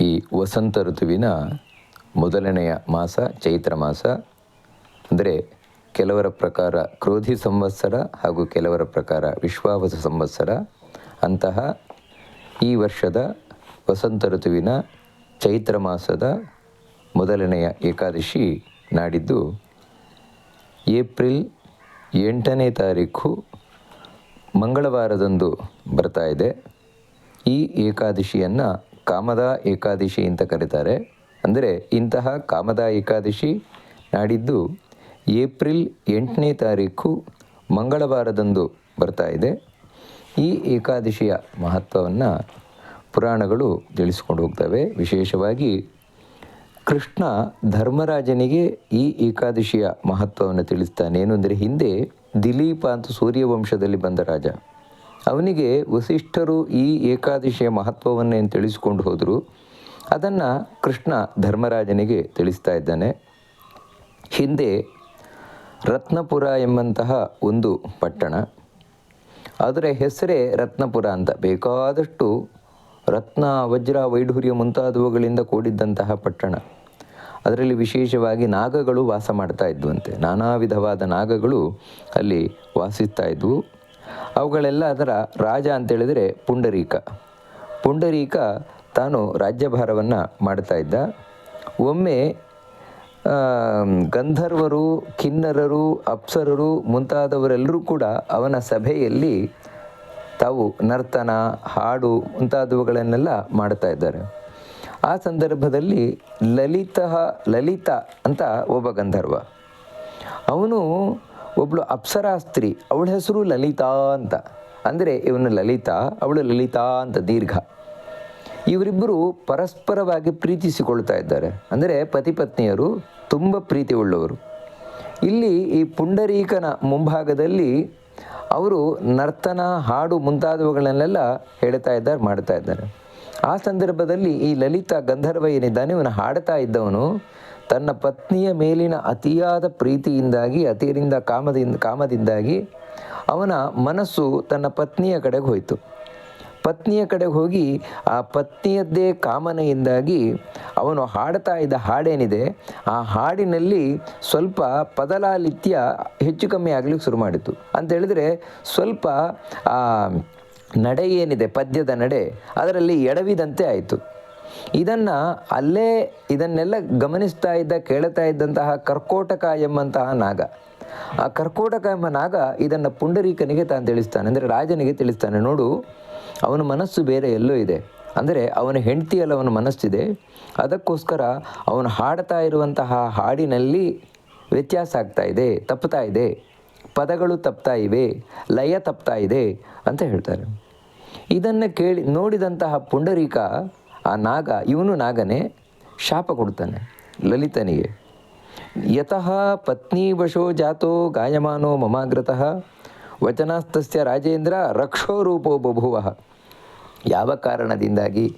ಈ ವಸಂತ ಋತುವಿನ ಮೊದಲನೆಯ ಮಾಸ, ಚೈತ್ರ ಮಾಸ, ಅಂದರೆ ಕೆಲವರ ಪ್ರಕಾರ ಕ್ರೋಧಿ ಸಂವತ್ಸರ ಹಾಗೂ ಕೆಲವರ ಪ್ರಕಾರ ವಿಶ್ವಾವಸ ಸಂವತ್ಸರ. ಅಂತಹ ಈ ವರ್ಷದ ವಸಂತ ಋತುವಿನ ಚೈತ್ರ ಮಾಸದ ಮೊದಲನೆಯ ಏಕಾದಶಿ ನಾಡಿದ್ದು ಏಪ್ರಿಲ್ ಎಂಟನೇ ತಾರೀಕು ಮಂಗಳವಾರದಂದು ಬರ್ತಾ ಇದೆ. ಈ ಏಕಾದಶಿಯನ್ನು ಕಾಮದ ಏಕಾದಶಿ ಅಂತ ಕರೀತಾರೆ. ಅಂದರೆ ಇಂತಹ ಕಾಮದ ಏಕಾದಶಿ ನಾಡಿದ್ದು ಏಪ್ರಿಲ್ ಎಂಟನೇ ತಾರೀಕು ಮಂಗಳವಾರದಂದು ಬರ್ತಾ ಇದೆ. ಈ ಏಕಾದಶಿಯ ಮಹತ್ವವನ್ನು ಪುರಾಣಗಳು ತಿಳಿಸ್ಕೊಂಡು ಹೋಗ್ತವೆ. ವಿಶೇಷವಾಗಿ ಕೃಷ್ಣ ಧರ್ಮರಾಜನಿಗೆ ಈ ಏಕಾದಶಿಯ ಮಹತ್ವವನ್ನು ತಿಳಿಸ್ತಾನೆ. ಏನು ಅಂದರೆ ಹಿಂದೆ ದಿಲೀಪ ಅಂತ ಸೂರ್ಯವಂಶದಲ್ಲಿ ಬಂದ ರಾಜ. ಅವನಿಗೆ ವಸಿಷ್ಠರು ಈ ಏಕಾದಶಿಯ ಮಹತ್ವವನ್ನೇ ತಿಳಿಸ್ಕೊಂಡು ಹೋದರು. ಅದನ್ನು ಕೃಷ್ಣ ಧರ್ಮರಾಜನಿಗೆ ತಿಳಿಸ್ತಾ ಇದ್ದಾನೆ. ಹಿಂದೆ ರತ್ನಪುರ ಎಂಬಂತಹ ಒಂದು ಪಟ್ಟಣ. ಅದರ ಹೆಸರೇ ರತ್ನಪುರ ಅಂತ. ಬೇಕಾದಷ್ಟು ರತ್ನ, ವಜ್ರ, ವೈಢೂರ್ಯ ಮುಂತಾದವುಗಳಿಂದ ಕೂಡಿದ್ದಂತಹ ಪಟ್ಟಣ. ಅದರಲ್ಲಿ ವಿಶೇಷವಾಗಿ ನಾಗಗಳು ವಾಸ ಮಾಡ್ತಾ ಇದ್ವಂತೆ. ನಾನಾ ವಿಧವಾದ ನಾಗಗಳು ಅಲ್ಲಿ ವಾಸಿಸ್ತಾ ಇದ್ವು. ಅವುಗಳೆಲ್ಲ ಅದರ ರಾಜ ಅಂತೇಳಿದರೆ ಪುಂಡರೀಕ. ಪುಂಡರೀಕ ತಾನು ರಾಜ್ಯಭಾರವನ್ನು ಮಾಡ್ತಾ ಇದ್ದ. ಒಮ್ಮೆ ಗಂಧರ್ವರು, ಕಿನ್ನರರು, ಅಪ್ಸರರು ಮುಂತಾದವರೆಲ್ಲರೂ ಕೂಡ ಅವನ ಸಭೆಯಲ್ಲಿ ತಾವು ನರ್ತನ, ಹಾಡು ಮುಂತಾದವುಗಳನ್ನೆಲ್ಲ ಮಾಡ್ತಾ ಇದ್ದಾರೆ. ಆ ಸಂದರ್ಭದಲ್ಲಿ ಲಲಿತ ಲಲಿತ ಅಂತ ಒಬ್ಬ ಗಂಧರ್ವ. ಅವನು ಒಬ್ಬಳು ಅಪ್ಸರಾಸ್ತ್ರಿ, ಅವಳ ಹೆಸರು ಲಲಿತಾ ಅಂತ. ಅಂದರೆ ಇವನು ಲಲಿತಾ, ಅವಳು ಲಲಿತಾ ಅಂತ ದೀರ್ಘ. ಇವರಿಬ್ಬರು ಪರಸ್ಪರವಾಗಿ ಪ್ರೀತಿಸಿಕೊಳ್ತಾ ಇದ್ದಾರೆ. ಅಂದರೆ ಪತಿ ಪತ್ನಿಯರು, ತುಂಬ ಪ್ರೀತಿ ಉಳ್ಳವರು ಇಲ್ಲಿ ಈ ಪುಂಡರೀಕನ ಮುಂಭಾಗದಲ್ಲಿ ಅವರು ನರ್ತನ, ಹಾಡು ಮುಂತಾದವುಗಳನ್ನೆಲ್ಲ ಹೇಳ್ತಾ ಇದ್ದಾರೆ, ಮಾಡ್ತಾ ಇದ್ದಾರೆ. ಆ ಸಂದರ್ಭದಲ್ಲಿ ಈ ಲಲಿತಾ ಗಂಧರ್ವ ಏನಿದ್ದಾನೆ, ಇವನು ಹಾಡ್ತಾ ಇದ್ದವನು. ತನ್ನ ಪತ್ನಿಯ ಮೇಲಿನ ಅತಿಯಾದ ಪ್ರೀತಿಯಿಂದಾಗಿ, ಅತಿಯಿಂದ ಕಾಮದಿಂದ, ಕಾಮದಿಂದಾಗಿ ಅವನ ಮನಸ್ಸು ತನ್ನ ಪತ್ನಿಯ ಕಡೆಗೆ ಹೋಯಿತು. ಪತ್ನಿಯ ಕಡೆಗೆ ಹೋಗಿ ಆ ಪತ್ನಿಯದ್ದೇ ಕಾಮನೆಯಿಂದಾಗಿ ಅವನು ಹಾಡ್ತಾ ಇದ್ದ ಹಾಡೇನಿದೆ, ಆ ಹಾಡಿನಲ್ಲಿ ಸ್ವಲ್ಪ ಪದಲಾಲಿತ್ಯ ಹೆಚ್ಚು ಕಮ್ಮಿ ಆಗ್ಲಿಕ್ಕೆ ಶುರು ಮಾಡಿತು. ಅಂತ ಹೇಳಿದ್ರೆ ಸ್ವಲ್ಪ ಆ ನಡೆ ಏನಿದೆ, ಪದ್ಯದ ನಡೆ, ಅದರಲ್ಲಿ ಎಡವಿದಂತೆ ಆಯಿತು. ಇದನ್ನು ಅಲ್ಲೇ ಇದನ್ನೆಲ್ಲ ಗಮನಿಸ್ತಾ ಇದ್ದ, ಕೇಳ್ತಾ ಇದ್ದಂತಹ ಕರ್ಕೋಟಕ ಎಂಬಂತಹ ನಾಗ. ಆ ಕರ್ಕೋಟಕ ಎಂಬ ನಾಗ ಇದನ್ನು ಪುಂಡರೀಕನಿಗೆ ತಾನು ತಿಳಿಸ್ತಾನೆ. ಅಂದರೆ ರಾಜನಿಗೆ ತಿಳಿಸ್ತಾನೆ. ನೋಡು, ಅವನ ಮನಸ್ಸು ಬೇರೆ ಎಲ್ಲೋ ಇದೆ. ಅಂದರೆ ಅವನ ಹೆಂಡತಿಯಲ್ಲಿ ಅವನ ಮನಸ್ಸಿದೆ. ಅದಕ್ಕೋಸ್ಕರ ಅವನು ಹಾಡ್ತಾ ಇರುವಂತಹ ಹಾಡಿನಲ್ಲಿ ವ್ಯತ್ಯಾಸ ಆಗ್ತಾ ಇದೆ ತಪ್ಪುತ್ತಾ ಇದೆ. ಪದಗಳು ತಪ್ತಾ ಇವೆ, ಲಯ ತಪ್ತಾ ಇದೆ ಅಂತ ಹೇಳ್ತಾರೆ. ಇದನ್ನು ಕೇಳಿ ನೋಡಿದಂತಹ ಪುಂಡರೀಕ ಆ ನಾಗ, ಇವನು ನಾಗನೇ ಶಾಪ ಕೊಡ್ತಾನೆ ಲಲಿತನಿಗೆ. ಯತಃ ಪತ್ನೀವಶೋ ಜಾತೋ ಗಾಯಮಾನೋ ಮಮಾಗ್ರತಃ ವಚನಾಸ್ತಸ್ಯ ರಾಜೇಂದ್ರ ರಕ್ಷೋ ರೂಪೋ ಬಭುವ. ಯಾವ ಕಾರಣದಿಂದಾಗಿ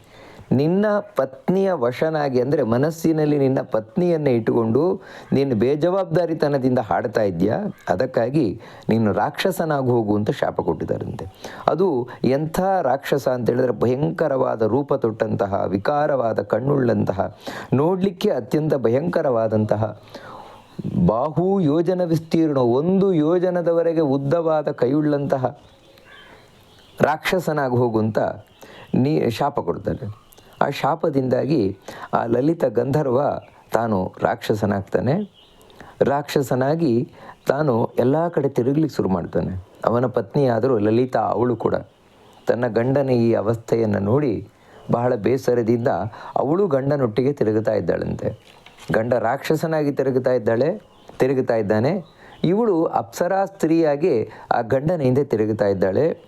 ನಿನ್ನ ಪತ್ನಿಯ ವಶನಾಗಿ ಅಂದರೆ ಮನಸ್ಸಿನಲ್ಲಿ ನಿನ್ನ ಪತ್ನಿಯನ್ನು ಇಟ್ಟುಕೊಂಡು ನೀನು ಬೇಜವಾಬ್ದಾರಿತನದಿಂದ ಹಾಡ್ತಾ ಇದೆಯಾ? ಅದಕ್ಕಾಗಿ ನೀನು ರಾಕ್ಷಸನಾಗಿ ಹೋಗು ಅಂತ ಶಾಪ ಕೊಟ್ಟಿದ್ದಾರಂತೆ. ಅದು ಎಂಥ ರಾಕ್ಷಸ ಅಂತ ಹೇಳಿದ್ರೆ ಭಯಂಕರವಾದ ರೂಪ ತೊಟ್ಟಂತಹ, ವಿಕಾರವಾದ ಕಣ್ಣುಳ್ಳಂತಹ, ನೋಡಲಿಕ್ಕೆ ಅತ್ಯಂತ ಭಯಂಕರವಾದಂತಹ, ಬಾಹು ಯೋಜನ ವಿಸ್ತೀರ್ಣ ಒಂದು ಯೋಜನದವರೆಗೆ ಉದ್ದವಾದ ಕೈಯುಳ್ಳಂತಹ ರಾಕ್ಷಸನಾಗಿ ಹೋಗುವಂತ ನೀ ಶಾಪ ಕೊಡ್ತಾನೆ. ಆ ಶಾಪದಿಂದಾಗಿ ಆ ಲಲಿತ ಗಂಧರ್ವ ತಾನು ರಾಕ್ಷಸನಾಗ್ತಾನೆ. ರಾಕ್ಷಸನಾಗಿ ತಾನು ಎಲ್ಲ ಕಡೆ ತಿರುಗ್ಲಿಕ್ಕೆ ಶುರು ಮಾಡ್ತಾನೆ. ಅವನ ಪತ್ನಿಯಾದರೂ ಲಲಿತಾ ಅವಳು ಕೂಡ. ತನ್ನ ಗಂಡನ ಈ ಅವಸ್ಥೆಯನ್ನು ನೋಡಿ ಬಹಳ ಬೇಸರದಿಂದ ಅವಳು ಗಂಡನೊಟ್ಟಿಗೆ ತಿರುಗುತ್ತಾ ಇದ್ದಾಳಂತೆ. ಗಂಡ ರಾಕ್ಷಸನಾಗಿ ತಿರುಗುತ್ತಾ ಇದ್ದಾಳೆ, ತಿರುಗುತ್ತಾ ಇದ್ದಾನೆ. ಇವಳು ಅಪ್ಸರಾ ಸ್ತ್ರೀಯಾಗಿ ಆ ಗಂಡನ ಹಿಂದೆ ತಿರುಗುತ್ತಾ ಇದ್ದಾಳೆ.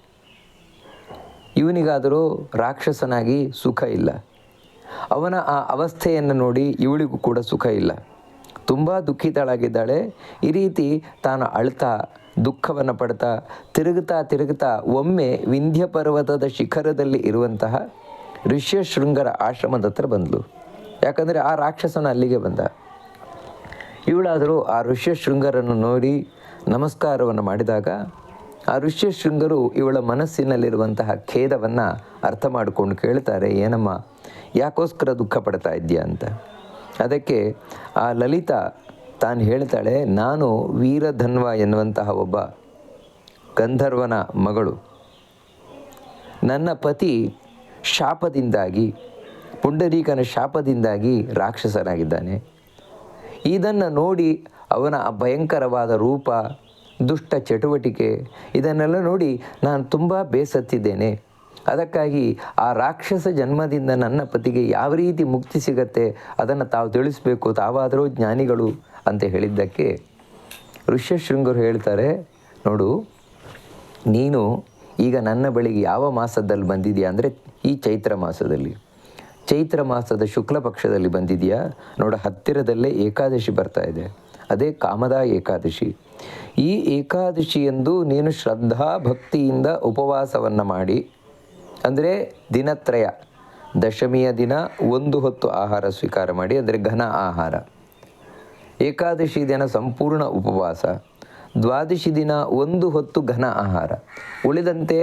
ಇವನಿಗಾದರೂ ರಾಕ್ಷಸನಾಗಿ ಸುಖ ಇಲ್ಲ. ಅವನ ಆ ಅವಸ್ಥೆಯನ್ನು ನೋಡಿ ಇವಳಿಗೂ ಕೂಡ ಸುಖ ಇಲ್ಲ. ತುಂಬ ದುಃಖಿತಳಾಗಿದ್ದಾಳೆ. ಈ ರೀತಿ ತಾನು ಅಳ್ತಾ, ದುಃಖವನ್ನು ಪಡ್ತಾ, ತಿರುಗುತ್ತಾ ತಿರುಗುತ್ತಾ ಒಮ್ಮೆ ವಿಂಧ್ಯ ಪರ್ವತದ ಶಿಖರದಲ್ಲಿ ಇರುವಂತಹ ಋಷ್ಯಶೃಂಗರ ಆಶ್ರಮದ ಹತ್ರ ಬಂದಳು ಯಾಕಂದರೆ ಆ ರಾಕ್ಷಸನ ಅಲ್ಲಿಗೆ ಬಂದ. ಇವಳಾದರೂ ಆ ಋಷ್ಯಶೃಂಗರನ್ನು ನೋಡಿ ನಮಸ್ಕಾರವನ್ನು ಮಾಡಿದಾಗ ಆ ಋಷ್ಯಶೃಂಗರು ಇವಳ ಮನಸ್ಸಿನಲ್ಲಿರುವಂತಹ ಖೇದವನ್ನು ಅರ್ಥ ಮಾಡಿಕೊಂಡು ಕೇಳ್ತಾರೆ, ಏನಮ್ಮ ಯಾಕೋಸ್ಕರ ದುಃಖ ಪಡ್ತಾ ಇದ್ದೀಯ ಅಂತ? ಅದಕ್ಕೆ ಆ ಲಲಿತಾ ತಾನು ಹೇಳ್ತಾಳೆ, ನಾನು ವೀರಧನ್ವ ಎನ್ನುವಂತಹ ಒಬ್ಬ ಗಂಧರ್ವನ ಮಗಳು. ನನ್ನ ಪತಿ ಶಾಪದಿಂದಾಗಿ, ಪುಂಡರೀಕನ ಶಾಪದಿಂದಾಗಿ ರಾಕ್ಷಸನಾಗಿದ್ದಾನೆ. ಇದನ್ನು ನೋಡಿ ಅವನ ಭಯಂಕರವಾದ ರೂಪ, ದುಷ್ಟ ಚಟುವಟಿಕೆ, ಇದನ್ನೆಲ್ಲ ನೋಡಿ ನಾನು ತುಂಬ ಬೇಸತ್ತಿದ್ದೇನೆ. ಅದಕ್ಕಾಗಿ ಆ ರಾಕ್ಷಸ ಜನ್ಮದಿಂದ ನನ್ನ ಪತಿಗೆ ಯಾವ ರೀತಿ ಮುಕ್ತಿ ಸಿಗತ್ತೆ ಅದನ್ನು ತಾವು ತಿಳಿಸ್ಬೇಕು, ತಾವಾದರೂ ಜ್ಞಾನಿಗಳು ಅಂತ ಹೇಳಿದ್ದಕ್ಕೆ ಋಷ್ಯಶೃಂಗರು ಹೇಳ್ತಾರೆ, ನೋಡು, ನೀನು ಈಗ ನನ್ನ ಬಳಿಗೆ ಯಾವ ಮಾಸದಲ್ಲಿ ಬಂದಿದೆಯಾ ಅಂದರೆ ಈ ಚೈತ್ರ ಮಾಸದಲ್ಲಿ. ಚೈತ್ರ ಮಾಸದ ಶುಕ್ಲ ಪಕ್ಷದಲ್ಲಿ ಬಂದಿದೆಯಾ? ನೋಡ, ಹತ್ತಿರದಲ್ಲೇ ಏಕಾದಶಿ ಬರ್ತಾ ಇದೆ. ಅದೇ ಕಾಮದ ಏಕಾದಶಿ. ಈ ಏಕಾದಶಿಯಂದು ನೀನು ಶ್ರದ್ಧಾ ಭಕ್ತಿಯಿಂದ ಉಪವಾಸವನ್ನು ಮಾಡಿ ಅಂದರೆ ದಿನತ್ರಯ. ದಶಮಿಯ ದಿನ ಒಂದು ಹೊತ್ತು ಆಹಾರ ಸ್ವೀಕಾರ ಮಾಡಿ, ಅಂದರೆ ಘನ ಆಹಾರ. ಏಕಾದಶಿ ದಿನ ಸಂಪೂರ್ಣ ಉಪವಾಸ. ದ್ವಾದಶಿ ದಿನ ಒಂದು ಹೊತ್ತು ಘನ ಆಹಾರ. ಉಳಿದಂತೆ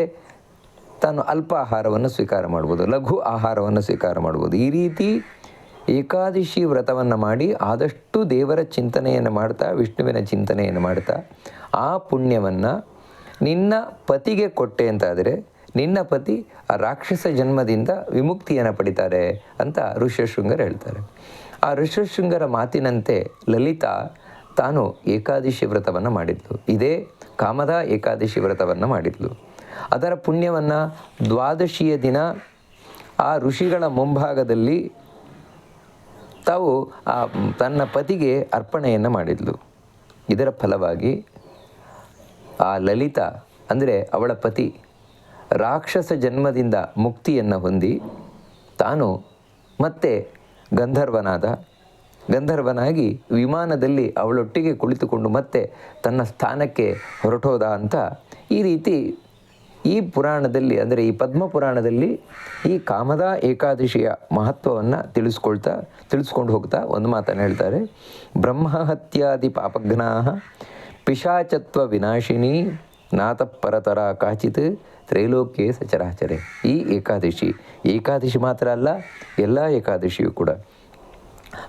ತಾನು ಅಲ್ಪ ಆಹಾರವನ್ನು ಸ್ವೀಕಾರ ಮಾಡ್ಬೋದು, ಲಘು ಆಹಾರವನ್ನು ಸ್ವೀಕಾರ ಮಾಡ್ಬೋದು. ಈ ರೀತಿ ಏಕಾದಶಿ ವ್ರತವನ್ನು ಮಾಡಿ ಆದಷ್ಟು ದೇವರ ಚಿಂತನೆಯನ್ನು ಮಾಡ್ತಾ, ವಿಷ್ಣುವಿನ ಚಿಂತನೆಯನ್ನು ಮಾಡ್ತಾ, ಆ ಪುಣ್ಯವನ್ನು ನಿನ್ನ ಪತಿಗೆ ಕೊಟ್ಟೆ ಅಂತಾದರೆ ನಿನ್ನ ಪತಿ ಆ ರಾಕ್ಷಸ ಜನ್ಮದಿಂದ ವಿಮುಕ್ತಿಯನ್ನು ಪಡಿತಾರೆ ಅಂತ ಋಷ್ಯಶೃಂಗರ್ ಹೇಳ್ತಾರೆ. ಆ ಋಷ್ಯಶೃಂಗರ ಮಾತಿನಂತೆ ಲಲಿತಾ ತಾನು ಏಕಾದಶಿ ವ್ರತವನ್ನು ಮಾಡಿದ್ಲು. ಇದೇ ಕಾಮದ ಏಕಾದಶಿ ವ್ರತವನ್ನು ಮಾಡಿದ್ಲು. ಅದರ ಪುಣ್ಯವನ್ನು ದ್ವಾದಶಿಯ ದಿನ ಆ ಋಷಿಗಳ ಮುಂಭಾಗದಲ್ಲಿ ತಾವು ಆ ತನ್ನ ಪತಿಗೆ ಅರ್ಪಣೆಯನ್ನು ಮಾಡಿದ್ಲು. ಇದರ ಫಲವಾಗಿ ಆ ಲಲಿತಾ ಅಂದರೆ ಅವಳ ಪತಿ ರಾಕ್ಷಸ ಜನ್ಮದಿಂದ ಮುಕ್ತಿಯನ್ನು ಹೊಂದಿ ತಾನು ಮತ್ತೆ ಗಂಧರ್ವನಾದ, ಗಂಧರ್ವನಾಗಿ ವಿಮಾನದಲ್ಲಿ ಅವಳೊಟ್ಟಿಗೆ ಕುಳಿತುಕೊಂಡು ಮತ್ತೆ ತನ್ನ ಸ್ಥಾನಕ್ಕೆ ಹೊರಟೋದ ಅಂತ ಈ ರೀತಿ ಈ ಪುರಾಣದಲ್ಲಿ, ಅಂದರೆ ಈ ಪದ್ಮ ಪುರಾಣದಲ್ಲಿ ಈ ಕಾಮದ ಏಕಾದಶಿಯ ಮಹತ್ವವನ್ನು ತಿಳಿಸ್ಕೊಳ್ತಾ, ತಿಳಿಸ್ಕೊಂಡು ಹೋಗ್ತಾ ಒಂದು ಮಾತನ್ನು ಹೇಳ್ತಾರೆ. ಬ್ರಹ್ಮಹತ್ಯಾದಿ ಪಾಪಘ್ನಾ ಪಿಶಾಚತ್ವ ವಿನಾಶಿನಿ ನಾತಪರತರ ಕಾಚಿತ್ ತ್ರೈಲೋಕ್ಯ ಸಚರಾಚರೆ ಈ ಏಕಾದಶಿ ಏಕಾದಶಿ ಮಾತ್ರ ಅಲ್ಲ, ಎಲ್ಲ ಏಕಾದಶಿಯು ಕೂಡ.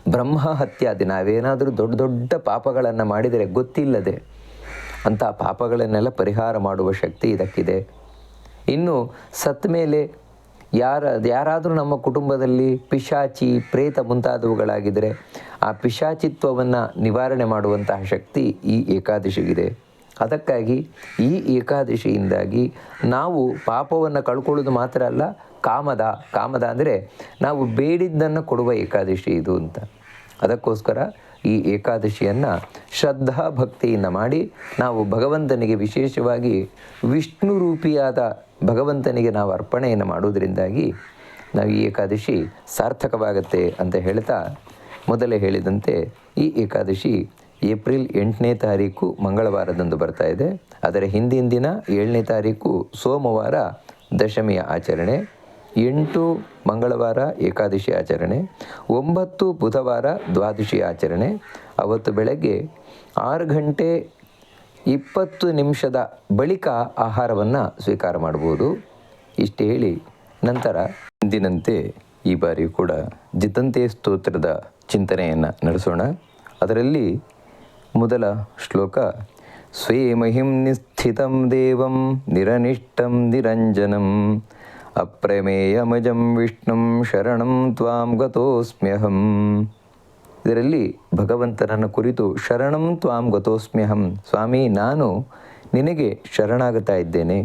ಬ್ರಹ್ಮ ಹತ್ಯಾದಿ ನಾವೇನಾದರೂ ದೊಡ್ಡ ದೊಡ್ಡ ಪಾಪಗಳನ್ನು ಮಾಡಿದರೆ ಗೊತ್ತಿಲ್ಲದೆ ಅಂಥ ಪಾಪಗಳನ್ನೆಲ್ಲ ಪರಿಹಾರ ಮಾಡುವ ಶಕ್ತಿ ಇದಕ್ಕಿದೆ. ಇನ್ನು ಸತ್ ಮೇಲೆ ಯಾರ, ಯಾರಾದರೂ ನಮ್ಮ ಕುಟುಂಬದಲ್ಲಿ ಪಿಶಾಚಿ, ಪ್ರೇತ ಮುಂತಾದವುಗಳಾಗಿದ್ದರೆ ಆ ಪಿಶಾಚಿತ್ವವನ್ನು ನಿವಾರಣೆ ಮಾಡುವಂತಹ ಶಕ್ತಿ ಈ ಏಕಾದಶಿಗಿದೆ. ಅದಕ್ಕಾಗಿ ಈ ಏಕಾದಶಿಯಿಂದಾಗಿ ನಾವು ಪಾಪವನ್ನು ಕಳ್ಕೊಳ್ಳೋದು ಮಾತ್ರ ಅಲ್ಲ, ಕಾಮದ ಕಾಮದ ಅಂದರೆ ನಾವು ಬೇಡಿದ್ದನ್ನು ಕೊಡುವ ಏಕಾದಶಿ ಇದು ಅಂತ. ಅದಕ್ಕೋಸ್ಕರ ಈ ಏಕಾದಶಿಯನ್ನು ಶ್ರದ್ಧಾ ಭಕ್ತಿಯಿಂದ ಮಾಡಿ ನಾವು ಭಗವಂತನಿಗೆ ವಿಶೇಷವಾಗಿ ವಿಷ್ಣು ರೂಪಿಯಾದ ಭಗವಂತನಿಗೆ ನಾವು ಅರ್ಪಣೆಯನ್ನು ಮಾಡುವುದರಿಂದಾಗಿ ನಾವು ಈ ಏಕಾದಶಿ ಸಾರ್ಥಕವಾಗತ್ತೆ ಅಂತ ಹೇಳ್ತಾ ಮೊದಲೇ ಹೇಳಿದಂತೆ ಈ ಏಕಾದಶಿ ಏಪ್ರಿಲ್ ಎಂಟನೇ ತಾರೀಕು ಮಂಗಳವಾರದಂದು ಬರ್ತಾ ಇದೆ. ಅದರ ಹಿಂದಿನ ದಿನ ಏಳನೇ ತಾರೀಕು ಸೋಮವಾರ ದಶಮಿಯ ಆಚರಣೆ, ಎಂಟು ಮಂಗಳವಾರ ಏಕಾದಶಿ ಆಚರಣೆ, ಒಂಬತ್ತು ಬುಧವಾರ ದ್ವಾದಶಿ ಆಚರಣೆ. ಅವತ್ತು ಬೆಳಗ್ಗೆ ಆರು ಗಂಟೆ ಇಪ್ಪತ್ತು ನಿಮಿಷದ ಬಳಿಕ ಆಹಾರವನ್ನು ಸ್ವೀಕಾರ ಮಾಡ್ಬೋದು ಇಷ್ಟು ಹೇಳಿ, ನಂತರ ಹಿಂದಿನಂತೆ ಈ ಬಾರಿ ಕೂಡ ಜಿತಂತೆ ಸ್ತೋತ್ರದ ಚಿಂತನೆಯನ್ನು ನಡೆಸೋಣ. ಅದರಲ್ಲಿ ಮೊದಲ ಶ್ಲೋಕ, ಸ್ವೇ ಮಹಿಂ ನಿಸ್ಥಿತಂ ದೇವಂ ನಿರನಿಷ್ಟಂ ನಿರಂಜನಂ ಅಪ್ರಮೇಯಮಜಂ ವಿಷ್ಣುಂ ಶರಣಂ ತ್ವಾಂ ಗತೋಸ್ಮ್ಯಹಂ. ಇದರಲ್ಲಿ ಭಗವಂತನನ್ನು ಕುರಿತು ಶರಣಂ ತ್ವಾಂ ಗತೋಸ್ಮ್ಯಹಂ, ಸ್ವಾಮಿ, ನಾನು ನಿನಗೆ ಶರಣಾಗುತ್ತಾ ಇದ್ದೇನೆ.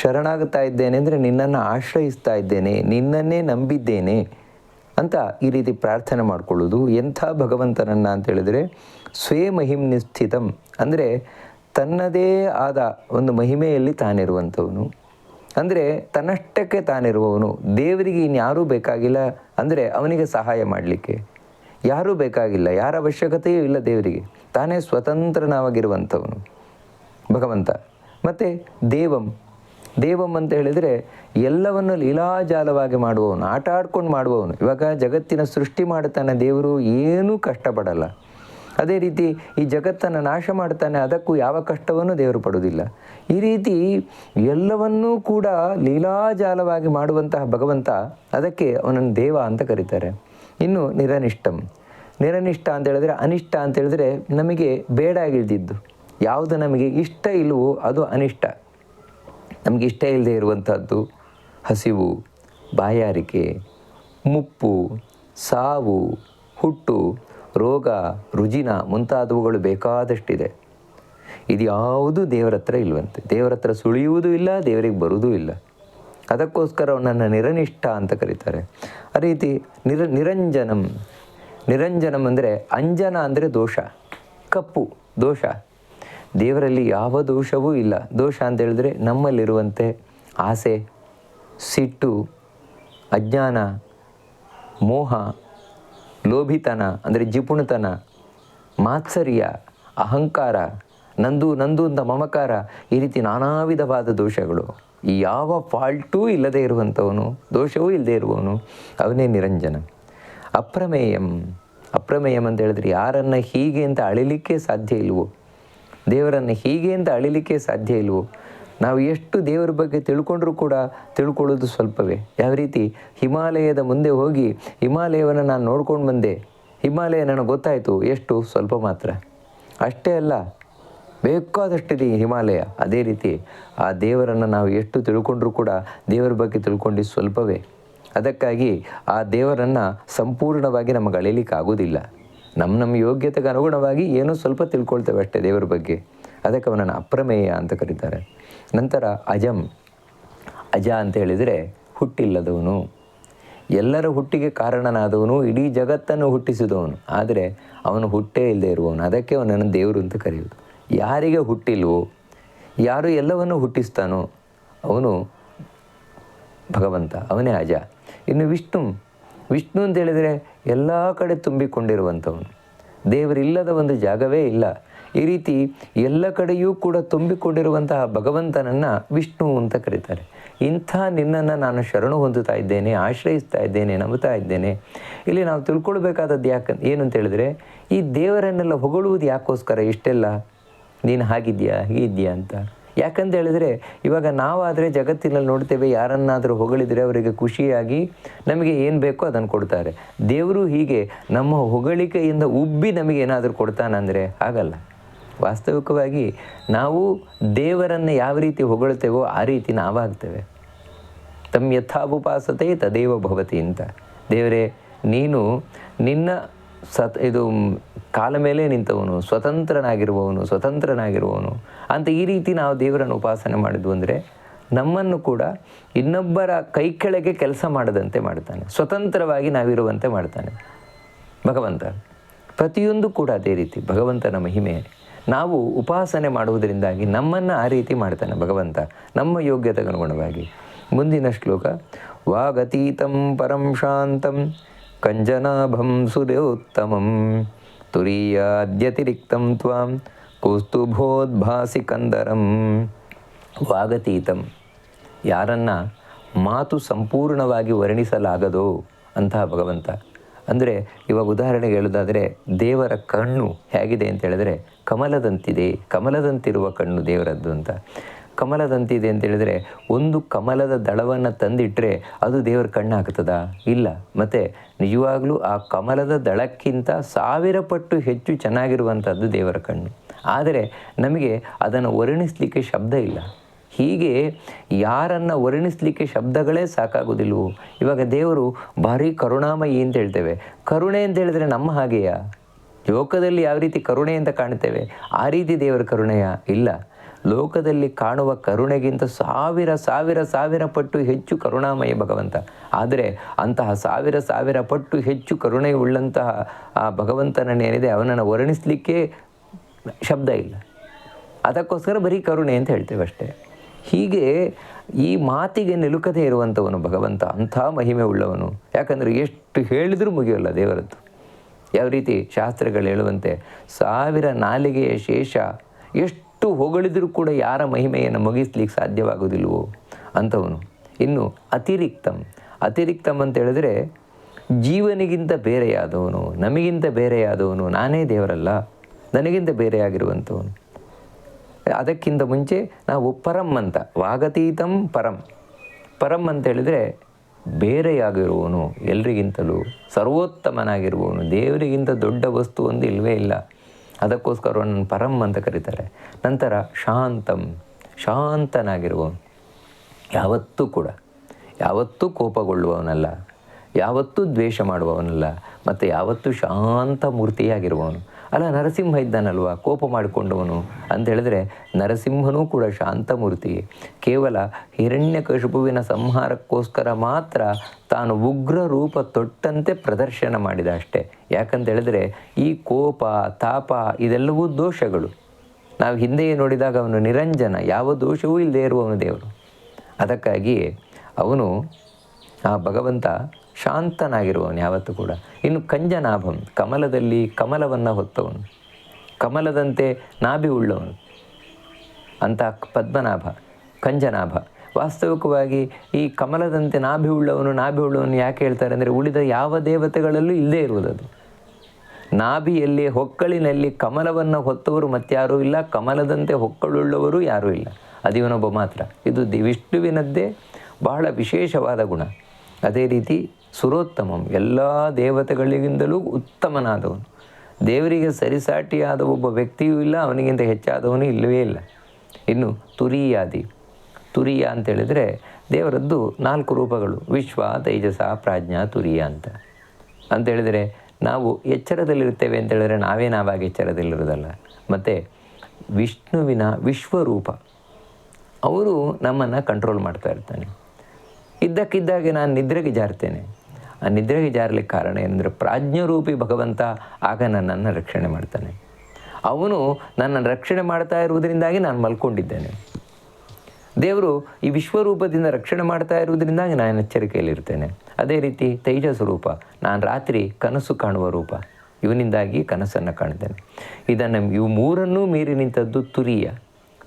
ಶರಣಾಗುತ್ತಾ ಇದ್ದೇನೆ ಅಂದರೆ ನಿನ್ನನ್ನು ಆಶ್ರಯಿಸ್ತಾ ಇದ್ದೇನೆ, ನಿನ್ನನ್ನೇ ನಂಬಿದ್ದೇನೆ ಅಂತ ಈ ರೀತಿ ಪ್ರಾರ್ಥನೆ ಮಾಡಿಕೊಳ್ಳೋದು ಎಂಥ ಭಗವಂತನನ್ನು ಅಂತ ಹೇಳಿದರೆ ಸ್ವೇ ಮಹಿಮ್ ನಿಸ್ಥಿತಂ ಅಂದರೆ ತನ್ನದೇ ಆದ ಒಂದು ಮಹಿಮೆಯಲ್ಲಿ ತಾನಿರುವಂಥವನು. ಅಂದರೆ ತನ್ನಷ್ಟಕ್ಕೆ ತಾನಿರುವವನು. ದೇವರಿಗೆ ಇನ್ಯಾರೂ ಬೇಕಾಗಿಲ್ಲ. ಅಂದರೆ ಅವನಿಗೆ ಸಹಾಯ ಮಾಡಲಿಕ್ಕೆ. ಯಾರೂ ಬೇಕಾಗಿಲ್ಲ. ಯಾರ ಅವಶ್ಯಕತೆಯೂ ಇಲ್ಲ ದೇವರಿಗೆ. ತಾನೇ ಸ್ವತಂತ್ರನಾಗಿರುವಂಥವನು. ಭಗವಂತ. ಮತ್ತು ದೇವಂ. ದೇವಂ ಅಂತ ಹೇಳಿದರೆ ಎಲ್ಲವನ್ನು ಲೀಲಾಜಾಲವಾಗಿ ಮಾಡುವವನು. ಆಟ ಆಡ್ಕೊಂಡು ಮಾಡುವವನು. ಇವಾಗ ಜಗತ್ತಿನ ಸೃಷ್ಟಿ ಮಾಡುತ್ತಾನೆ ದೇವರು. ಏನೂ ಕಷ್ಟಪಡಲ್ಲ. ಅದೇ ರೀತಿ ಈ ಜಗತ್ತನ್ನು ನಾಶ ಮಾಡ್ತಾನೆ ಅದಕ್ಕೂ ಯಾವ ಕಷ್ಟವನ್ನು ದೇವರು ಪಡುವುದಿಲ್ಲ. ಈ ರೀತಿ ಎಲ್ಲವನ್ನೂ ಕೂಡ ಲೀಲಾಜಾಲವಾಗಿ ಮಾಡುವಂತಹ ಭಗವಂತ ಅದಕ್ಕೆ ಅವನನ್ನು ದೇವ ಅಂತ ಕರೀತಾರೆ. ಇನ್ನು ನಿರನಿಷ್ಟಂ. ನಿರನಿಷ್ಠ ಅಂತ ಹೇಳಿದ್ರೆ ಅನಿಷ್ಟ ಅಂತ ಹೇಳಿದ್ರೆ ನಮಗೆ ಬೇಡ ಆಗಿಲ್ದಿದ್ದು ಯಾವುದು ನಮಗೆ ಇಷ್ಟ ಇಲ್ಲವೋ ಅದು ಅನಿಷ್ಟ. ನಮಗೆ ಇಷ್ಟ ಇಲ್ಲದೆ ಇರುವಂಥದ್ದು ಹಸಿವು, ಬಾಯಾರಿಕೆ, ಮುಪ್ಪು, ಸಾವು, ಹುಟ್ಟು ರೋಗ, ರುಜಿನ ಮುಂತಾದವುಗಳು ಬೇಕಾದಷ್ಟಿದೆ. ಇದು ಯಾವುದೂ ದೇವರ ಹತ್ರ ಇಲ್ವಂತೆ. ದೇವರ ಹತ್ರ ಸುಳಿಯುವುದೂ ಇಲ್ಲ, ದೇವರಿಗೆ ಬರುವುದೂ ಇಲ್ಲ. ಅದಕ್ಕೋಸ್ಕರ ಅವನನ್ನು ನಿರನಿಷ್ಠ ಅಂತ ಕರೀತಾರೆ. ಆ ರೀತಿ ನಿರ, ನಿರಂಜನಂ ನಿರಂಜನಂ ಅಂದರೆ ಅಂಜನ ಅಂದರೆ ದೋಷ, ಕಪ್ಪು, ದೋಷ. ದೇವರಲ್ಲಿ ಯಾವ ದೋಷವೂ ಇಲ್ಲ. ದೋಷ ಅಂತ ಹೇಳಿದ್ರೆ ನಮ್ಮಲ್ಲಿರುವಂತೆ ಆಸೆ, ಸಿಟ್ಟು, ಅಜ್ಞಾನ, ಮೋಹ ಲೋಭಿತನ, ಅಂದರೆ ಜಿಪುಣತನ, ಮಾತ್ಸರ್ಯ, ಅಹಂಕಾರ, ನಂದು ನಂದು ಅಂತ ಮಮಕಾರ, ಈ ರೀತಿ ನಾನಾ ವಿಧವಾದ ದೋಷಗಳು ಯಾವ ಫಾಲ್ಟೂ ಇಲ್ಲದೆ ಇರುವಂಥವನು, ದೋಷವೂ ಇಲ್ಲದೆ ಇರುವವನು, ಅವನೇ ನಿರಂಜನ. ಅಪ್ರಮೇಯಂ ಅಪ್ರಮೇಯಂ ಅಂತ ಹೇಳಿದ್ರೆ ಯಾರನ್ನು ಹೀಗೆ ಅಂತ ಅಳಿಲಿಕ್ಕೆ ಸಾಧ್ಯ ಇಲ್ವೋ, ದೇವರನ್ನು ಹೀಗೆ ಅಂತ ಅಳಿಲಿಕ್ಕೆ ಸಾಧ್ಯ ಇಲ್ವೋ ನಾವು ಎಷ್ಟು ದೇವರ ಬಗ್ಗೆ ತಿಳ್ಕೊಂಡ್ರೂ ಕೂಡ ತಿಳ್ಕೊಳ್ಳೋದು ಸ್ವಲ್ಪವೇ. ಯಾವ ರೀತಿ? ಹಿಮಾಲಯದ ಮುಂದೆ ಹೋಗಿ ಹಿಮಾಲಯವನ್ನು ನಾನು ನೋಡ್ಕೊಂಡು ಬಂದೆ. ಹಿಮಾಲಯ ನನಗೆ ಗೊತ್ತಾಯಿತು, ಎಷ್ಟು? ಸ್ವಲ್ಪ ಮಾತ್ರ. ಅಷ್ಟೇ ಅಲ್ಲ, ಬೇಕಾದಷ್ಟಿದೆ ಹಿಮಾಲಯ. ಅದೇ ರೀತಿ, ಆ ದೇವರನ್ನು ನಾವು ಎಷ್ಟು ತಿಳ್ಕೊಂಡ್ರೂ ಕೂಡ ದೇವರ ಬಗ್ಗೆ ತಿಳ್ಕೊಂಡು ಸ್ವಲ್ಪವೇ. ಅದಕ್ಕಾಗಿ ಆ ದೇವರನ್ನು ಸಂಪೂರ್ಣವಾಗಿ ನಮಗೆ ಅಳೆಯಲಿಕ್ಕೆ ಆಗೋದಿಲ್ಲ. ನಮ್ಮ ನಮ್ಮ ಯೋಗ್ಯತೆಗೆ ಅನುಗುಣವಾಗಿ ಏನೋ ಸ್ವಲ್ಪ ತಿಳ್ಕೊಳ್ತೇವೆ ಅಷ್ಟೇ ದೇವರ ಬಗ್ಗೆ. ಅದಕ್ಕೆ ಅವನನ್ನು ಅಪ್ರಮೇಯ ಅಂತ ಕರೀತಾರೆ. ನಂತರ ಅಜಂ. ಅಜ ಅಂತ ಹೇಳಿದರೆ ಹುಟ್ಟಿಲ್ಲದವನು. ಎಲ್ಲರ ಹುಟ್ಟಿಗೆ ಕಾರಣನಾದವನು, ಇಡೀ ಜಗತ್ತನ್ನು ಹುಟ್ಟಿಸಿದವನು. ಆದರೆ ಅವನು ಹುಟ್ಟೇ ಇಲ್ಲದೆ ಇರುವವನು. ಅದಕ್ಕೆ ಅವನನ್ನು ದೇವರು ಅಂತ ಕರೆಯುವುದು. ಯಾರಿಗೆ ಹುಟ್ಟಿಲ್ವೋ, ಯಾರು ಎಲ್ಲವನ್ನು ಹುಟ್ಟಿಸ್ತಾನೋ, ಅವನು ಭಗವಂತ, ಅವನೇ ಅಜ. ಇನ್ನು ವಿಷ್ಣು ವಿಷ್ಣು ಅಂತ ಹೇಳಿದರೆ ಎಲ್ಲ ಕಡೆ ತುಂಬಿಕೊಂಡಿರುವಂಥವನು. ದೇವರಿಲ್ಲದ ಒಂದು ಜಾಗವೇ ಇಲ್ಲ. ಈ ರೀತಿ ಎಲ್ಲ ಕಡೆಯೂ ಕೂಡ ತುಂಬಿಕೊಂಡಿರುವಂತಹ ಭಗವಂತನನ್ನು ವಿಷ್ಣು ಅಂತ ಕರೀತಾರೆ. ಇಂಥ ನಿನ್ನನ್ನು ನಾನು ಶರಣು ಹೊಂದುತ್ತಾ ಇದ್ದೇನೆ, ಆಶ್ರಯಿಸ್ತಾ ಇದ್ದೇನೆ, ನಂಬುತ್ತಾ ಇದ್ದೇನೆ. ಇಲ್ಲಿ ನಾವು ತಿಳ್ಕೊಳ್ಬೇಕಾದದ್ದು ಯಾಕೆ ಏನು ಅಂತ ಹೇಳಿದ್ರೆ, ಈ ದೇವರನ್ನೆಲ್ಲ ಹೊಗಳುವುದು ಯಾಕೋಸ್ಕರ? ಇಷ್ಟೆಲ್ಲ? ನೀನು ಹಾಗಿದ್ಯಾ, ಹೀಗಿದ್ಯಾ ಅಂತ. ಯಾಕಂತ ಹೇಳಿದರೆ, ಇವಾಗ ನಾವಾದರೆ ಜಗತ್ತಿನಲ್ಲಿ ನೋಡ್ತೇವೆ, ಯಾರನ್ನಾದರೂ ಹೊಗಳಿದರೆ ಅವರಿಗೆ ಖುಷಿಯಾಗಿ ನಮಗೆ ಏನು ಬೇಕೋ ಅದನ್ನು ಕೊಡ್ತಾರೆ. ದೇವರು ಹೀಗೆ ನಮ್ಮ ಹೊಗಳಿಕೆಯಿಂದ ಉಬ್ಬಿ ನಮಗೆ ಏನಾದರೂ ಕೊಡ್ತಾನಂದರೆ ಆಗಲ್ಲ ವಾಸ್ತವಿಕವಾಗಿ ನಾವು ದೇವರನ್ನು ಯಾವ ರೀತಿ ಹೊಗಳ್ತೇವೋ ಆ ರೀತಿ ನಾವಾಗ್ತೇವೆ. ತಮ್ಮ ಯಥಾವುಪಾಸತೆ ತದೇವ ಭವತಿ ಅಂತ. ದೇವರೇ, ನೀನು ನಿನ್ನ ಸತ್ ಇದು ಕಾಲ ಮೇಲೆ ನಿಂತವನು, ಸ್ವತಂತ್ರನಾಗಿರುವವನು ಸ್ವತಂತ್ರನಾಗಿರುವವನು ಅಂತ ಈ ರೀತಿ ನಾವು ದೇವರನ್ನು ಉಪಾಸನೆ ಮಾಡಿದ್ವು ಅಂದರೆ ನಮ್ಮನ್ನು ಕೂಡ ಇನ್ನೊಬ್ಬರ ಕೈ ಕೆಳಗೆ ಕೆಲಸ ಮಾಡದಂತೆ ಮಾಡ್ತಾನೆ. ಸ್ವತಂತ್ರವಾಗಿ ನಾವಿರುವಂತೆ ಮಾಡ್ತಾನೆ. ಭಗವಂತ, ಪ್ರತಿಯೊಂದು ಕೂಡ ಅದೇ ರೀತಿ ಭಗವಂತನ ಮಹಿಮೆ. ನಾವು ಉಪಾಸನೆ ಮಾಡುವುದರಿಂದಾಗಿ ನಮ್ಮನ್ನು ಆ ರೀತಿ ಮಾಡ್ತಾನೆ ಭಗವಂತ, ನಮ್ಮ ಯೋಗ್ಯತೆಗೆ ಅನುಗುಣವಾಗಿ. ಮುಂದಿನ ಶ್ಲೋಕ, ವಾಗತೀತಂ ಪರಂ ಶಾಂತಂ ಕಂಜನಾಭಂ ಸುರ್ಯೋತ್ತಮಂ ತುರೀಯಾದ್ಯತಿರಿಕ್ತಂ ತ್ವಾಂ ಕುಸ್ತುಭೋದ್ಭಾಸಿ ಕಂದರಂ. ವಾಗತೀತಂ, ಯಾರನ್ನ ಮಾತು ಸಂಪೂರ್ಣವಾಗಿ ವರ್ಣಿಸಲಾಗದೋ ಅಂತಹ ಭಗವಂತ. ಅಂದರೆ ಇವಾಗ ಉದಾಹರಣೆಗೆ ಹೇಳೋದಾದರೆ ದೇವರ ಕಣ್ಣು ಹೇಗಿದೆ ಅಂತ ಹೇಳಿದ್ರೆ ಕಮಲದಂತಿದೆ, ಕಮಲದಂತಿರುವ ಕಣ್ಣು ದೇವರದ್ದು ಅಂತ. ಕಮಲದಂತಿದೆ ಅಂತ ಹೇಳಿದ್ರೆ ಒಂದು ಕಮಲದ ದಳವನ್ನು ತಂದಿಟ್ಟರೆ ಅದು ದೇವರ ಕಣ್ಣು ಇಲ್ಲ. ಮತ್ತು ನಿಜವಾಗ್ಲೂ ಆ ಕಮಲದ ದಳಕ್ಕಿಂತ ಸಾವಿರ ಪಟ್ಟು ಹೆಚ್ಚು ಚೆನ್ನಾಗಿರುವಂಥದ್ದು ದೇವರ ಕಣ್ಣು. ಆದರೆ ನಮಗೆ ಅದನ್ನು ವರ್ಣಿಸಲಿಕ್ಕೆ ಶಬ್ದ ಇಲ್ಲ. ಹೀಗೆ ಯಾರನ್ನು ವರ್ಣಿಸಲಿಕ್ಕೆ ಶಬ್ದಗಳೇ ಸಾಕಾಗೋದಿಲ್ವೋ? ಇವಾಗ ದೇವರು ಭಾರಿ ಕರುಣಾಮಯಿ ಅಂತ ಹೇಳ್ತೇವೆ. ಕರುಣೆ ಅಂತ ಹೇಳಿದ್ರೆ ನಮ್ಮ ಹಾಗೆಯಾ? ಲೋಕದಲ್ಲಿ ಯಾವ ರೀತಿ ಕರುಣೆ ಅಂತ ಕಾಣ್ತೇವೆ ಆ ರೀತಿ ದೇವರ ಕರುಣೆಯ ಇಲ್ಲ. ಲೋಕದಲ್ಲಿ ಕಾಣುವ ಕರುಣೆಗಿಂತ ಸಾವಿರ ಸಾವಿರ ಸಾವಿರ ಪಟ್ಟು ಹೆಚ್ಚು ಕರುಣಾಮಯ ಭಗವಂತ. ಆದರೆ ಅಂತಹ ಸಾವಿರ ಸಾವಿರ ಪಟ್ಟು ಹೆಚ್ಚು ಕರುಣೆ ಉಳ್ಳಂತಹ, ಆ ಭಗವಂತನನ್ನೇನಿದೆ ಅವನನ್ನು ವರ್ಣಿಸಲಿಕ್ಕೆ ಶಬ್ದ ಇಲ್ಲ. ಅದಕ್ಕೋಸ್ಕರ ಬರೀ ಕರುಣೆ ಅಂತ ಹೇಳ್ತೇವೆ ಅಷ್ಟೇ. ಹೀಗೆ ಈ ಮಾತಿಗೆ ನಿಲುಕದೇ ಇರುವಂಥವನು ಭಗವಂತ, ಅಂಥ ಮಹಿಮೆ ಉಳ್ಳವನು. ಯಾಕಂದರೆ ಎಷ್ಟು ಹೇಳಿದರೂ ಮುಗಿಯೋಲ್ಲ ದೇವರದ್ದು. ಯಾವ ರೀತಿ ಶಾಸ್ತ್ರಗಳು ಹೇಳುವಂತೆ ಸಾವಿರ ನಾಲಿಗೆಯ ಶೇಷ ಎಷ್ಟು ಹೊಗಳಿದರೂ ಕೂಡ ಯಾರ ಮಹಿಮೆಯನ್ನು ಮುಗಿಸ್ಲಿಕ್ಕೆ ಸಾಧ್ಯವಾಗೋದಿಲ್ವೋ ಅಂಥವನು. ಇನ್ನು ಅತಿರಿಕ್ತಂ. ಅತಿರಿಕ್ತಂ ಅಂತ ಹೇಳಿದ್ರೆ ಜೀವನಿಗಿಂತ ಬೇರೆಯಾದವನು, ನಮಗಿಂತ ಬೇರೆಯಾದವನು, ನಾನೇ ದೇವರಲ್ಲ, ನನಗಿಂತ ಬೇರೆಯಾಗಿರುವಂಥವನು. ಅದಕ್ಕಿಂತ ಮುಂಚೆ ನಾವು ಪರಂ ಅಂತ, ವಾಗತೀತಂ ಪರಂ. ಪರಂ ಅಂತ ಹೇಳಿದರೆ ಬೇರೆಯಾಗಿರುವವನು ಎಲ್ರಿಗಿಂತಲೂ ಸರ್ವೋತ್ತಮನಾಗಿರುವವನು. ದೇವರಿಗಿಂತ ದೊಡ್ಡ ವಸ್ತು ಒಂದು ಇಲ್ಲವೇ ಇಲ್ಲ. ಅದಕ್ಕೋಸ್ಕರ ಅವನನ್ನು ಪರಂ ಅಂತ ಕರೀತಾರೆ. ನಂತರ ಶಾಂತಂ, ಶಾಂತನಾಗಿರುವವನು. ಯಾವತ್ತೂ ಕೂಡ, ಯಾವತ್ತೂ ಕೋಪಗೊಳ್ಳುವವನಲ್ಲ, ಯಾವತ್ತೂ ದ್ವೇಷ ಮಾಡುವವನಲ್ಲ, ಮತ್ತು ಯಾವತ್ತೂ ಶಾಂತ ಮೂರ್ತಿಯಾಗಿರುವವನು. ಅಲ್ಲ, ನರಸಿಂಹ ಇದ್ದಾನಲ್ವಾ? ಕೋಪ ಮಾಡಿಕೊಂಡವನು. ಅಂತ ಹೇಳಿದ್ರೆ, ನರಸಿಂಹನೂ ಕೂಡ ಶಾಂತಮೂರ್ತಿ. ಕೇವಲ ಹಿರಣ್ಯಕಶಿಪುವಿನ ಸಂಹಾರಕ್ಕೋಸ್ಕರ ಮಾತ್ರ ತಾನು ಉಗ್ರ ರೂಪ ತೊಟ್ಟಂತೆ ಪ್ರದರ್ಶನ ಮಾಡಿದ ಅಷ್ಟೇ. ಯಾಕಂತ ಹೇಳಿದ್ರೆ, ಈ ಕೋಪ, ತಾಪ, ಇದೆಲ್ಲವೂ ದೋಷಗಳು. ನಾವು ಹಿಂದೆಯೇ ನೋಡಿದಾಗ ಅವನು ನಿರಂಜನ. ಯಾವ ದೋಷವೂ ಇಲ್ಲದೆ ಇರುವವನು ದೇವರು. ಅದಕ್ಕಾಗಿ ಅವನು, ಆ ಭಗವಂತ ಶಾಂತನಾಗಿರುವವನು ಯಾವತ್ತೂ ಕೂಡ. ಇನ್ನು ಕಂಜನಾಭಂ, ಕಮಲದಲ್ಲಿ ಕಮಲವನ್ನು ಹೊತ್ತವನು. ಕಮಲದಂತೆ ನಾಭಿ ಉಳ್ಳವನು. ಅಂತ ಪದ್ಮನಾಭ, ಕಂಜನಾಭ. ವಾಸ್ತವಿಕವಾಗಿ ಈ ಕಮಲದಂತೆ ನಾಭಿ ಉಳ್ಳವನು ನಾಭಿ ಉಳ್ಳವನು ಯಾಕೆ ಹೇಳ್ತಾರೆ ಅಂದರೆ ಉಳಿದ ಯಾವ ದೇವತೆಗಳಲ್ಲೂ ಇಲ್ಲದೇ ಇರುವುದದು ನಾಭಿಯಲ್ಲಿ, ಹೊಕ್ಕಳಿನಲ್ಲಿ ಕಮಲವನ್ನು ಹೊತ್ತವರು ಮತ್ತಾರೂ ಇಲ್ಲ, ಕಮಲದಂತೆ ಹೊಕ್ಕಳುಳ್ಳವರು ಯಾರೂ ಇಲ್ಲ. ಅದಿವನೊಬ್ಬ ಮಾತ್ರ. ಇದು ದಿ ವಿಷ್ಣುವಿನದ್ದೇ ಬಹಳ ವಿಶೇಷವಾದ ಗುಣ. ಅದೇ ರೀತಿ ಸುರೋತ್ತಮಂ. ಎಲ್ಲ ದೇವತೆಗಳಿಗಿಂತಲೂ ಉತ್ತಮನಾದವನು. ದೇವರಿಗೆ ಸರಿಸಾಟಿಯಾದ ಒಬ್ಬ ವ್ಯಕ್ತಿಯೂ ಇಲ್ಲ, ಅವನಿಗಿಂತ ಹೆಚ್ಚಾದವನು ಇಲ್ಲವೇ ಇಲ್ಲ. ಇನ್ನು ತುರಿಯಾದಿ. ತುರಿಯ ಅಂತೇಳಿದರೆ ದೇವರದ್ದು ನಾಲ್ಕು ರೂಪಗಳು, ವಿಶ್ವ, ತೈಜಸ, ಪ್ರಾಜ್ಞಾ, ತುರಿಯ ಅಂತ. ಅಂತೇಳಿದರೆ ನಾವು ಎಚ್ಚರದಲ್ಲಿರ್ತೇವೆ ಅಂತ ಹೇಳಿದ್ರೆ ನಾವೇ ನಾವಾಗಿ ಎಚ್ಚರದಲ್ಲಿರೋದಲ್ಲ ಮತ್ತು ವಿಷ್ಣುವಿನ ವಿಶ್ವರೂಪ. ಅವರು ನಮ್ಮನ್ನು ಕಂಟ್ರೋಲ್ ಮಾಡ್ತಾ ಇರ್ತಾನೆ. ಇದ್ದಕ್ಕಿದ್ದಾಗೆ ನಾನು ನಿದ್ರೆಗೆ ಜಾರ್ತೇನೆ. ನಿದ್ರೆಗೆ ಜಾರಲಿಕ್ಕೆ ಕಾರಣ ಏನಂದರೆ ಪ್ರಾಜ್ಞರೂಪಿ ಭಗವಂತ ಆಗ ನನ್ನನ್ನು ರಕ್ಷಣೆ ಮಾಡ್ತಾನೆ. ಅವನು ನನ್ನನ್ನು ರಕ್ಷಣೆ ಮಾಡ್ತಾ ಇರುವುದರಿಂದಾಗಿ ನಾನು ಮಲ್ಕೊಂಡಿದ್ದೇನೆ. ದೇವರು ಈ ವಿಶ್ವರೂಪದಿಂದ ರಕ್ಷಣೆ ಮಾಡ್ತಾ ಇರುವುದರಿಂದಾಗಿ ನಾನು ಎಚ್ಚರಿಕೆಯಲ್ಲಿರ್ತೇನೆ ಅದೇ ರೀತಿ ತೈಜಸ್ ರೂಪ, ನಾನು ರಾತ್ರಿ ಕನಸು ಕಾಣುವ ರೂಪ, ಇವನಿಂದಾಗಿ ಕನಸನ್ನು ಕಾಣ್ತೇನೆ. ಇದನ್ನು ಇವು ಮೂರನ್ನೂ ಮೀರಿ ನಿಂತದ್ದು ತುರಿಯ.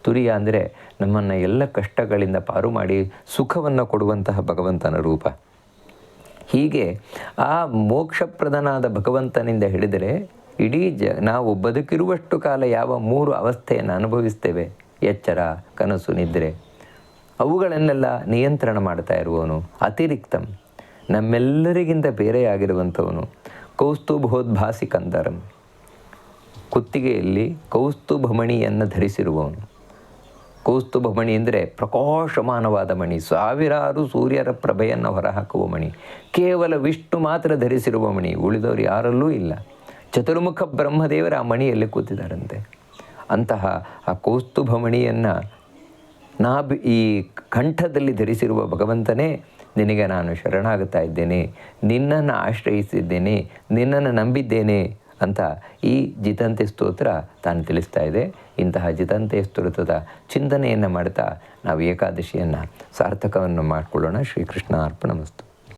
ತುರಿಯ ಅಂದರೆ ನಮ್ಮನ್ನು ಎಲ್ಲ ಕಷ್ಟಗಳಿಂದ ಪಾರು ಮಾಡಿ ಸುಖವನ್ನು ಕೊಡುವಂತಹ ಭಗವಂತನ ರೂಪ. ಹೀಗೆ ಆ ಮೋಕ್ಷಪ್ರದನಾದ ಭಗವಂತನಿಂದ ಹಿಡಿದರೆ ಇಡೀ ಜ, ನಾವು ಬದುಕಿರುವಷ್ಟು ಕಾಲ ಯಾವ ಮೂರು ಅವಸ್ಥೆಯನ್ನು ಅನುಭವಿಸ್ತೇವೆ? ಎಚ್ಚರ, ಕನಸು, ನಿದ್ರೆ. ಅವುಗಳನ್ನೆಲ್ಲ ನಿಯಂತ್ರಣ ಮಾಡ್ತಾ ಇರುವವನು, ಅತಿರಿಕ್ತಂ. ನಮ್ಮೆಲ್ಲರಿಗಿಂತ ಬೇರೆಯಾಗಿರುವಂಥವನು ಕೌಸ್ತುಭೋದ್ಭಾಸಿ ಕಂದರಂ ಕುತ್ತಿಗೆಯಲ್ಲಿ ಕೌಸ್ತುಭಮಣಿಯನ್ನು ಧರಿಸಿರುವವನು. ಕೌಸ್ತುಭಮಣಿ ಅಂದರೆ ಪ್ರಕಾಶಮಾನವಾದ ಮಣಿ. ಸಾವಿರಾರು ಸೂರ್ಯರ ಪ್ರಭೆಯನ್ನು ಹೊರಹಾಕುವ ಮಣಿ. ಕೇವಲ ವಿಷ್ಣು ಮಾತ್ರ ಧರಿಸಿರುವ ಮಣಿ. ಉಳಿದವರು ಯಾರಲ್ಲೂ ಇಲ್ಲ. ಚತುರ್ಮುಖ ಬ್ರಹ್ಮದೇವರ ಆ ಮಣಿಯಲ್ಲಿ ಕೂತಿದ್ದಾರಂತೆ. ಅಂತಹ ಆ ಕೌಸ್ತುಭಮಣಿಯನ್ನು ನಾ ಈ ಕಂಠದಲ್ಲಿ ಧರಿಸಿರುವ ಭಗವಂತನೇ ನಿನಗೆ ನಾನು ಶರಣಾಗುತ್ತಾ ಇದ್ದೇನೆ. ನಿನ್ನನ್ನು ಆಶ್ರಯಿಸಿದ್ದೇನೆ. ನಿನ್ನನ್ನು ನಂಬಿದ್ದೇನೆ. ಅಂತ ಈ ಜಿತಂತೆ ಸ್ತೋತ್ರ ತಾನು ತಿಳಿಸ್ತಾ ಇದೆ. ಇಂತಹ ಜಿತಂತೆ ಸ್ತೋತ್ರದ ಚಿಂತನೆಯನ್ನು ಮಾಡ್ತಾ ನಾವು ಏಕಾದಶಿಯನ್ನು ಸಾರ್ಥಕವನ್ನು ಮಾಡಿಕೊಳ್ಳೋಣ. ಶ್ರೀಕೃಷ್ಣ ಅರ್ಪಣಮಸ್ತು